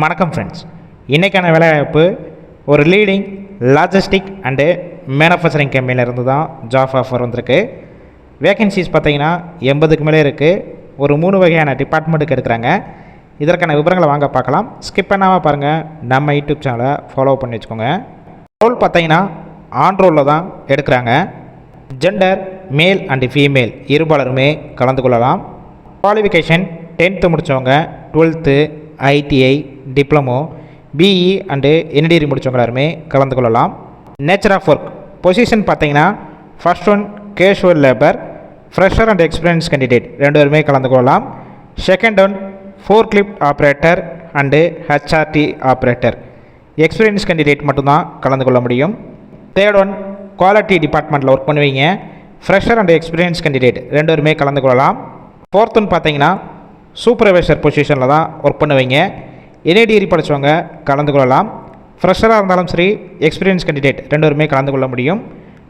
வணக்கம் ஃப்ரெண்ட்ஸ் இன்றைக்கான வேலைவாய்ப்பு ஒரு லீடிங் லாஜிஸ்டிக் அண்டு மேனுஃபேக்சரிங் கம்பெனிலேருந்து தான் ஜாப் ஆஃபர் வந்திருக்கு. வேகன்சிஸ் பார்த்தீங்கன்னா எண்பதுக்கு மேலே இருக்குது ஒரு மூணு வகையான டிபார்ட்மெண்ட்டுக்கு எடுக்கிறாங்க. இதற்கான விவரங்களை வாங்க பார்க்கலாம். ஸ்கிப் பண்ணாமல் பாருங்கள் நம்ம யூடியூப் சேனலை ஃபாலோ பண்ணி வச்சுக்கோங்க. ரோல் பார்த்தீங்கன்னா ஆன் ரோலில் தான் எடுக்கிறாங்க. ஜெண்டர் மேல் அண்டு ஃபீமேல் இருபாலருமே கலந்து கொள்ளலாம். குவாலிஃபிகேஷன் டென்த்து முடித்தவங்க twelfth ITI diploma BE and any degree முடித்தவங்க எல்லாருமே கலந்து கொள்ளலாம். நேச்சர் ஆஃப் ஒர்க் பொசிஷன் பார்த்தீங்கன்னா first one casual labour fresher and experience candidate ரெண்டு பேருமே கலந்து கொள்ளலாம். Second one forklift operator and HRT operator experience candidate மட்டும்தான் கலந்து கொள்ள முடியும். தேர்ட் ஒன் குவாலிட்டி டிபார்ட்மெண்ட்டில் ஒர்க் பண்ணுவீங்க. ஃப்ரெஷர் அண்ட் எக்ஸ்பீரியன்ஸ் கேண்டிடேட் ரெண்டு பேருமே கலந்து கொள்ளலாம். ஃபோர்த் ஒன் பார்த்தீங்கன்னா சூப்பர்வைசர் பொசிஷனில் தான் ஒர்க் பண்ணுவீங்க. எனி டிகிரி படித்தவங்க கலந்து கொள்ளலாம். ஃப்ரெஷராக இருந்தாலும் சரி எக்ஸ்பீரியன்ஸ் கேண்டிடேட் ரெண்டு பேருமே கலந்து கொள்ள முடியும்.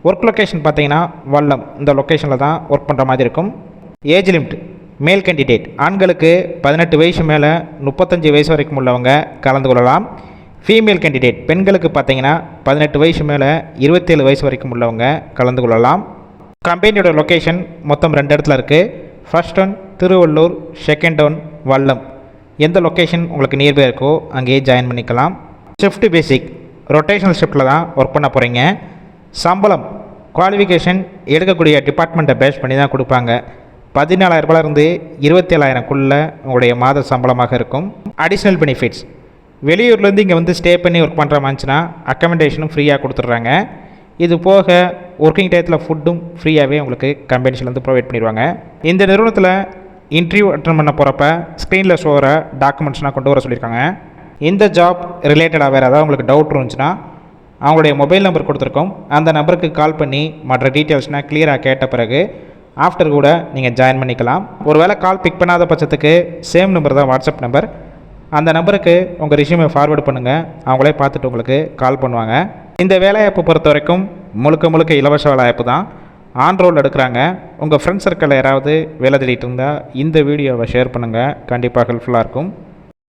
ஒர்க் லொக்கேஷன் பார்த்தீங்கன்னா வல்லம் இந்த லொக்கேஷனில் தான் ஒர்க் பண்ணுற மாதிரி இருக்கும். ஏஜ் லிமிட் மேல் கேண்டிடேட் ஆண்களுக்கு பதினெட்டு வயசு மேலே முப்பத்தஞ்சு வயசு வரைக்கும் உள்ளவங்க கலந்து கொள்ளலாம். ஃபீமேல் கேண்டிடேட் பெண்களுக்கு பார்த்தீங்கன்னா பதினெட்டு வயசு மேலே இருபத்தேழு வயசு வரைக்கும் உள்ளவங்க கலந்து கொள்ளலாம். கம்பெனியோட லொக்கேஷன் மொத்தம் ரெண்டு இடத்துல இருக்குது first one Tiruvallur second one Vallam எந்த லொக்கேஷன் உங்களுக்கு நியர்பை இருக்கோ அங்கேயே ஜாயின் பண்ணிக்கலாம். ஷிஃப்ட் பேசிக் ரொட்டேஷனல் ஷிஃப்ட்டில் தான் ஒர்க் பண்ண போகிறீங்க சம்பளம். குவாலிஃபிகேஷன் எடுக்கக்கூடிய டிபார்ட்மெண்ட்டை பேஸ் பண்ணி தான் கொடுப்பாங்க. பதினாலாயிரரூபாலேருந்து இருபத்தேழாயிரம்குள்ளே உங்களுடைய மாத சம்பளமாக இருக்கும். அடிஷ்னல் பெனிஃபிட்ஸ் வெளியூர்லேருந்து இங்கே வந்து ஸ்டே பண்ணி ஒர்க் பண்ணுற மாதிரிச்சுன்னா அக்கமெண்டேஷனும் ஃப்ரீயாக கொடுத்துட்றாங்க. இது போக ஒர்க்கிங் டயத்தில் ஃபுட்டும் ஃப்ரீயாகவே உங்களுக்கு கம்பெனிஸ்லேருந்து ப்ரொவைட் பண்ணிடுவாங்க. இந்த நிறுவனத்தில் இன்டர்வியூ அட்டன் பண்ண போகிறப்ப ஸ்க்ரீனில் ஷோகிற டாக்குமெண்ட்ஸ்லாம் கொண்டு வர சொல்லியிருக்காங்க. இந்த ஜாப் ரிலேட்டடாக வேறு ஏதாவது உங்களுக்கு டவுட் இருந்துச்சுன்னா அவங்களுடைய மொபைல் நம்பர் கொடுத்துருக்கோம். அந்த நம்பருக்கு கால் பண்ணி மற்ற டீட்டெயில்ஸ்னால் கிளியராக கேட்ட பிறகு ஆஃப்டர் கூட நீங்கள் ஜாயின் பண்ணிக்கலாம். ஒருவேளை கால் பிக் பண்ணாத பட்சத்துக்கு சேம் நம்பர் தான் வாட்ஸ்அப் நம்பர் அந்த நம்பருக்கு உங்கள் ரிஷ்யூமை ஃபார்வேர்டு பண்ணுங்கள் அவங்களே பார்த்துட்டு உங்களுக்கு கால் பண்ணுவாங்க. இந்த வேலைவாய்ப்பு பொறுத்த வரைக்கும் முழுக்க முழுக்க இலவச வேலைவாய்ப்பு தான். ஆன் ரோல் எடுக்கிறாங்க. உங்கள் ஃப்ரெண்ட்ஸ் சர்க்கிளில் யாராவது வேலை தேடிட்டு இருந்தால் இந்த வீடியோவை ஷேர் பண்ணுங்கள் கண்டிப்பாக ஹெல்ப்ஃபுல்லாக இருக்கும்.